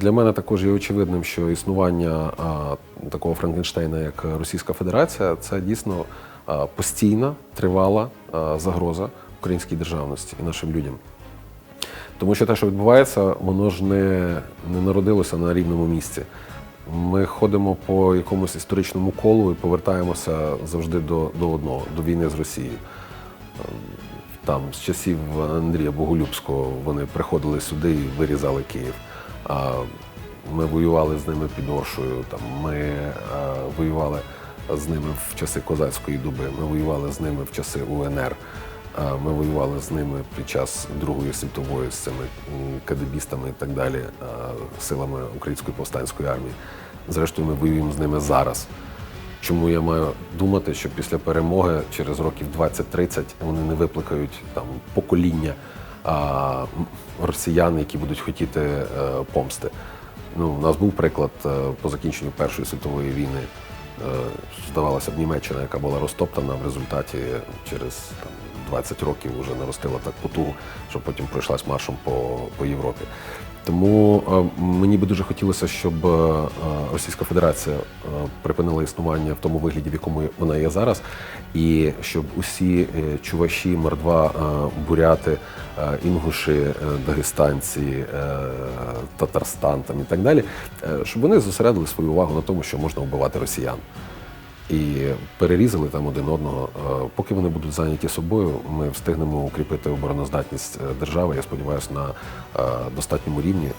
Для мене також є очевидним, що існування такого Франкенштейна, як Російська Федерація, це дійсно постійна, тривала загроза українській державності і нашим людям. Тому що те, що відбувається, воно ж не, не народилося на рівному місці. Ми ходимо по якомусь історичному колу і повертаємося завжди до, до одного, до війни з Росією. Там з часів Андрія Боголюбського вони приходили сюди і вирізали Київ. Ми воювали з ними під Оршою. Там ми воювали з ними в часи козацької доби. Ми воювали з ними в часи УНР. Ми воювали з ними під час Другої світової з цими кадебістами і так далі, силами Української повстанської армії. Зрештою, ми воюємо з ними зараз. Чому я маю думати, що після перемоги через років 20-30 вони не викликають там покоління росіян, які будуть хотіти е, помсти. Ну, у нас був приклад е, по закінченню Першої світової війни. Е, здавалося б, Німеччина, яка була розтоптана, в результаті через там, 20 років вже наростила так потугу, що потім пройшлась маршем по, по Європі. Тому е, мені би дуже хотілося, щоб е, е, Російська Федерація припинила існування в тому вигляді, в якому вона є зараз, і щоб усі чуваші, мордва, буряти, інгуші, дагестанці, Татарстан там і так далі, щоб вони зосередили свою увагу на тому, що можна вбивати росіян. І перерізали там один одного. Е, Поки вони будуть зайняті собою, ми встигнемо укріпити обороноздатність е, держави. Я сподіваюся, на е, достатньому рівні.